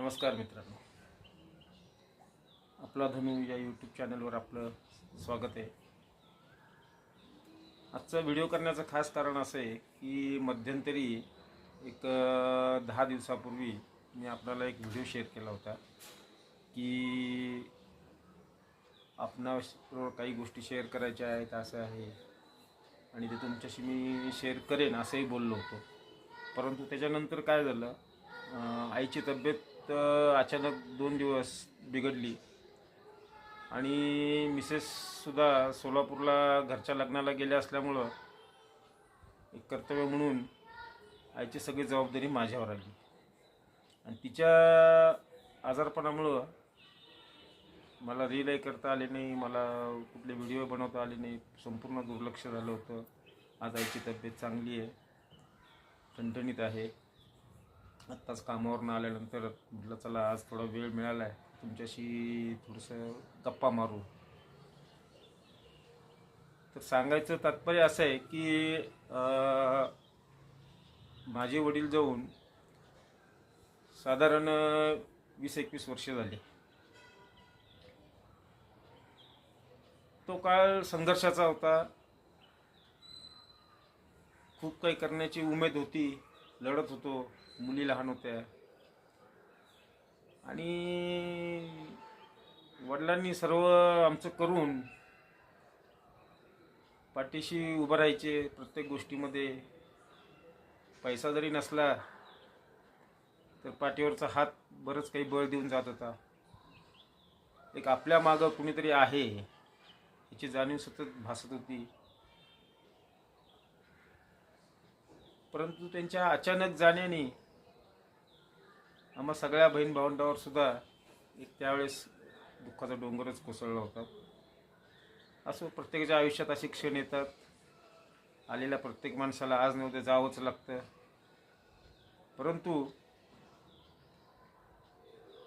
नमस्कार मित्रांनो. आपला धनु या यूट्यूब चॅनलवर आपलं स्वागत आहे. आजचा व्हिडिओ करण्याचं खास कारण असं आहे की मध्यंतरी एक दहा दिवसापूर्वी मी आपल्याला एक व्हिडिओ शेअर केला होता की आपणाबरोबर काही गोष्टी शेअर करायच्या आहेत असं आहे. आणि ते तुमच्याशी मी शेअर करेन असंही बोललो होतो. परंतु त्याच्यानंतर काय झालं आईची तब्येत तर अचानक दोन दिवस बिघडली. आणि मिसेससुद्धा सोलापूरला घरच्या लग्नाला गेल्या असल्यामुळं एक कर्तव्य म्हणून आईची सगळी जबाबदारी माझ्यावर आली. आणि तिच्या आजारपणामुळं मला रिलही करता आले नाही मला कुठले व्हिडिओ बनवता आले नाही संपूर्ण दुर्लक्ष झालं होतं. आज आईची तब्येत चांगली आहे ठणठणीत आहे. आत्ताच कामावरून आल्यानंतर म्हटलं चला आज थोडा वेळ मिळाला आहे तुमच्याशी थोडंसं गप्पा मारू. तर सांगायचं तात्पर्य असं आहे की माझे वडील जाऊन साधारण वीस एकवीस वर्ष झाली. तो काळ संघर्षाचा होता. खूप काही करण्याची उमेद होती लढत होतो. मुली लहान होत्या. आणि वडिलांनी सर्व आमचं करून पाठीशी उभं राहायचे प्रत्येक गोष्टीमध्ये. पैसा जरी नसला तर पाठीवरचा हात बरंच काही बळ देऊन जात होता. एक आपल्या मागं कुणीतरी आहे याची जाणीव सतत भासत होती. परंतु त्यांच्या अचानक जाण्याने आम्हा सगळ्या बहीण भावंडावर सुद्धा एक त्यावेळेस दुःखाचा डोंगरच कोसळला होता. असं प्रत्येकाच्या आयुष्यात असे क्षण येतात. आलेल्या प्रत्येक माणसाला आज नव्हते जावंच लागतं. परंतु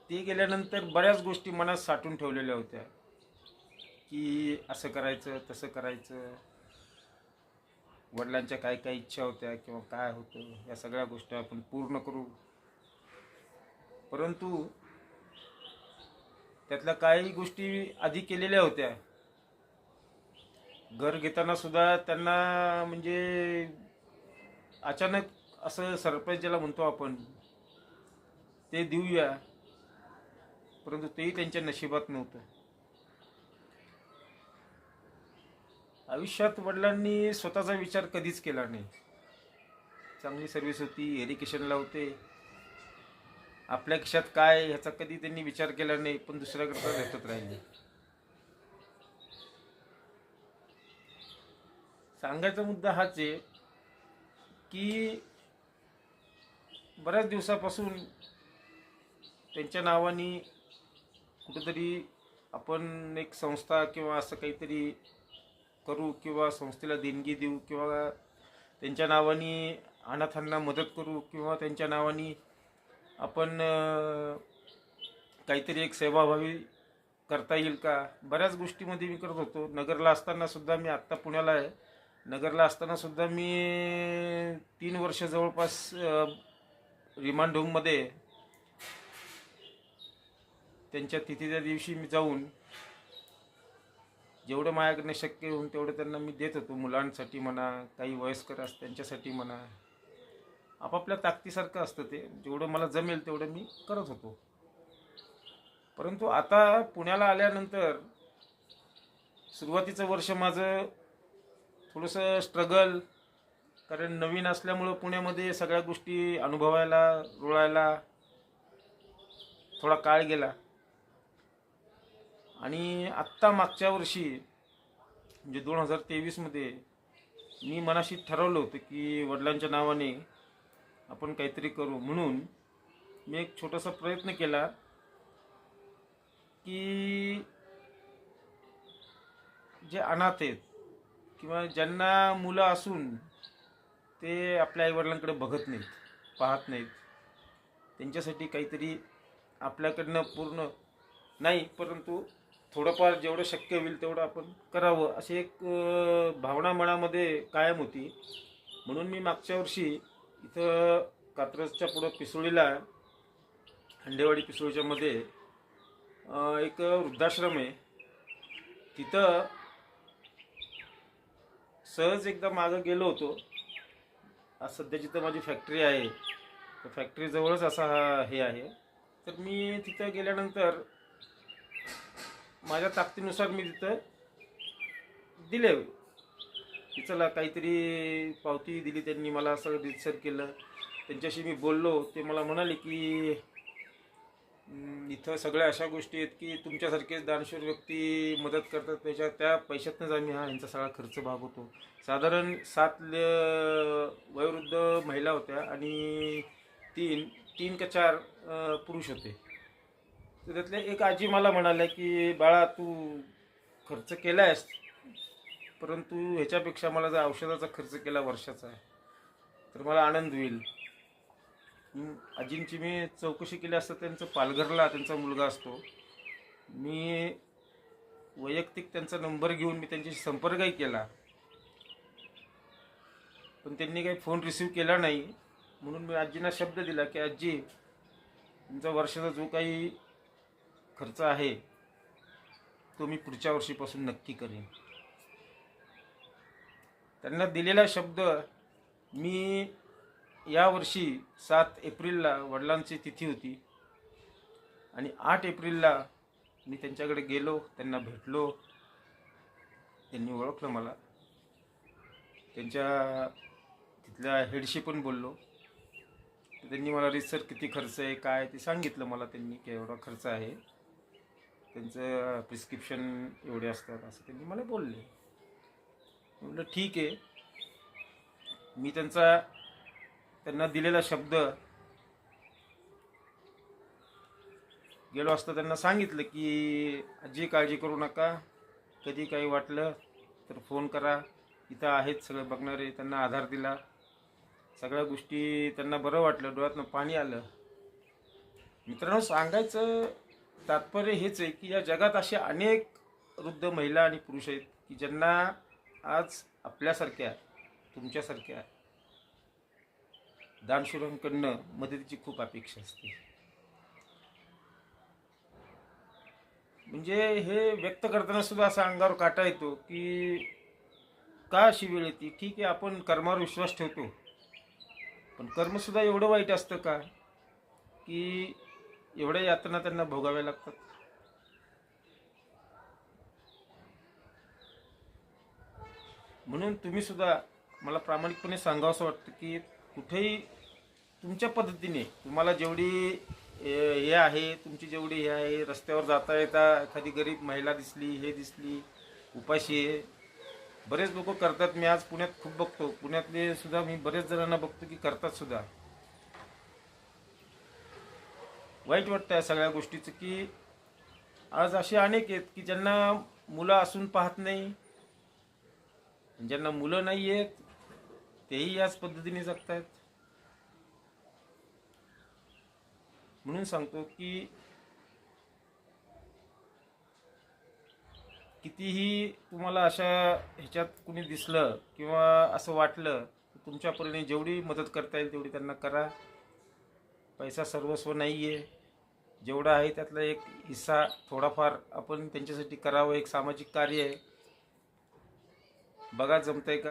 ते गेल्यानंतर बऱ्याच गोष्टी मनात साठवून ठेवलेल्या होत्या. की असं करायचं तसं करायचं. वडिलांच्या काय काय इच्छा होत्या किंवा काय होतं या सगळ्या गोष्टी आपण पूर्ण करू. परंतु त्यातल्या काही गोष्टी आधी केलेल्या होत्या. घर घेताना सुद्धा त्यांना म्हणजे अचानक असं सरप्राईज ज्याला म्हणतो आपण ते देऊया. परंतु तेही त्यांच्या नशिबात नव्हतं. आयुष्यात वडिलांनी स्वतःचा विचार कधीच केला नाही. चांगली सर्व्हिस होती एज्युकेशनला होते. आपल्या खिशात काय ह्याचा कधी त्यांनी विचार केला नाही पण दुसऱ्याकडे भेटत राहिले. सांगायचा मुद्दा हाच आहे की बऱ्याच दिवसापासून त्यांच्या नावाने कुठंतरी आपण एक संस्था किंवा असं काहीतरी करू किंवा संस्थेला देणगी देऊ किंवा त्यांच्या नावाने अनाथांना मदत करू किंवा त्यांच्या नावाने आपण काहीतरी एक सेवाभावी करता येईल का? बऱ्याच गोष्टीमध्ये मी करत होतो. नगरला असतानासुद्धा मी आत्ता पुण्याला आहे. नगरला असतानासुद्धा मी तीन वर्ष जवळपास रिमांड होममध्ये त्यांच्या तिथीच्या दिवशी मी जाऊन जेवढं माझ्याकडनं शक्य होऊन तेवढं त्यांना मी देत होतो. मुलांसाठी म्हणा काही वयस्कर असं त्यांच्यासाठी म्हणा. आपापल्या ताकदीसारखं असतं ते. जेवढं मला जमेल तेवढं मी करत होतो. परंतु आता पुण्याला आल्यानंतर सुरुवातीचं वर्ष माझं थोडंसं स्ट्रगल कारण नवीन असल्यामुळं पुण्यामध्ये सगळ्या गोष्टी अनुभवायला रुळायला थोडा काळ गेला. आणि आत्ता मागच्या वर्षी म्हणजे दोन हजार तेवीसमध्ये मी मनाशी ठरवलं होतं की वडिलांच्या नावाने आपण काहीतरी करू. म्हणून मी एक छोटासा प्रयत्न केला की जे अनाथ आहेत किंवा ज्यांना मुलं असून ते आपल्या आईवडिलांकडे बघत नाहीत पाहत नाहीत त्यांच्यासाठी काहीतरी आपल्याकडनं पूर्ण नाही परंतु थोडंफार जेवढं शक्य होईल तेवढं आपण करावं अशी एक भावना मनामध्ये कायम होती. म्हणून मी मागच्या वर्षी इथं कात्रजच्या पुढं पिसोळीला हंडेवाडी पिसोळीच्या मध्ये एक वृद्धाश्रम आहे. तिथं सहज एकदा मागं गेलो होतो. आज सध्या जिथं माझी फॅक्टरी आहे. तर फॅक्टरीजवळच असा हा हे आहे. तर मी तिथं गेल्यानंतर माझ्या ताकदीनुसार मी तिथं दिले. की चला काहीतरी पावती दिली त्यांनी मला असं रितसर केलं. त्यांच्याशी मी बोललो ते मला म्हणाले की इथं सगळ्या अशा गोष्टी आहेत की तुमच्यासारखेच दानशूर व्यक्ती मदत करतात. त्याच्या त्या पैशातनंच आम्ही हा यांचा सगळा खर्च भागवतो साधारण सात ल- वयोवृद्ध महिला होत्या आणि तीन तीन का चार पुरुष होते. तर त्यातल्या एक आजी मला म्हणाल्या की बाळा तू खर्च केला आहेस परंतु ह्याच्यापेक्षा मला जर औषधाचा खर्च केला वर्षाचा तर मला आनंद होईल. आजींची मी चौकशी केली असता त्यांचं पालघरला त्यांचा मुलगा असतो. मी वैयक्तिक त्यांचा नंबर घेऊन मी त्यांच्याशी संपर्कही केला. पण त्यांनी काही फोन रिसीव केला नाही. म्हणून मी आजींना शब्द दिला की आजी तुमचा वर्षाचा जो काही खर्च आहे तो मी पुढच्या वर्षीपासून नक्की करेन. त्यांना दिलेला शब्द मी यावर्षी सात एप्रिलला वडिलांची तिथी होती. आणि आठ एप्रिलला मी त्यांच्याकडे गेलो त्यांना भेटलो त्यांनी ओळखलं मला. त्यांच्या तिथल्या हेडशी पण बोललो. त्यांनी मला रिसर्च किती खर्च आहे काय ते सांगितलं मला त्यांनी की एवढा खर्च आहे. त्यांचं प्रिस्क्रिप्शन एवढे असतात असं त्यांनी मला बोलले. म्हटलं ठीक आहे. मी त्यांचा त्यांना दिलेला शब्द गेलो असता त्यांना सांगितलं की आजी काळजी करू नका. कधी काही वाटलं तर फोन करा. इथं आहेत सगळं बघणारे. त्यांना आधार दिला. सगळ्या गोष्टी त्यांना बरं वाटलं. डोळ्यातनं पाणी आलं. मित्रांनो सांगायचं तात्पर्य हेच आहे की या जगात अशा अनेक वृद्ध महिला आणि पुरुष आहेत की ज्यांना आज आपल्यासारख्या तुमच्यासारख्या दानशूरांकडनं मदतीची खूप अपेक्षा असते. म्हणजे हे व्यक्त करताना सुद्धा असा अंगावर काटा येतो की का अशी वेळ येते? ठीक आहे आपण कर्मावर विश्वास ठेवतो. पण कर्मसुद्धा एवढं वाईट असतं का? की एवढ्या यातना त्यांना भोगाव्या लागतात. म्हणून तुम्ही सुद्धा मला प्रामाणिकपणे सांगावं असं वाटतं की कुठेही तुमच्या पद्धतीने तुम्हाला जेवढी हे आहे तुमची जेवढी हे आहे रस्त्यावर जाता येता एखादी गरीब महिला दिसली हे दिसली उपाशी आहे बरेच लोक करतात. मी आज पुण्यात खूप बघतो. पुण्यातले सुद्धा मी बरेच जणांना बघतो की करतात सुद्धा. वाईट वाटतं या सगळ्या गोष्टीचं की आज असे अनेक आहेत की ज्यांना मुलं असून पाहत नाही ज्यांना मुलं नाही आहेत तेही याच पद्धतीने जगतायत. म्हणून सांगतो की कितीही तुम्हाला अशा ह्याच्यात कुणी दिसलं किंवा असं वाटलं तर तुमच्या परीने जेवढी मदत करता येईल तेवढी त्यांना करा. पैसा सर्वस्व नाही आहे जेवढा आहे त्यातला एक हिस्सा थोडाफार आपण त्यांच्यासाठी करावं एक सामाजिक कार्य आहे. बघा जमतंय का?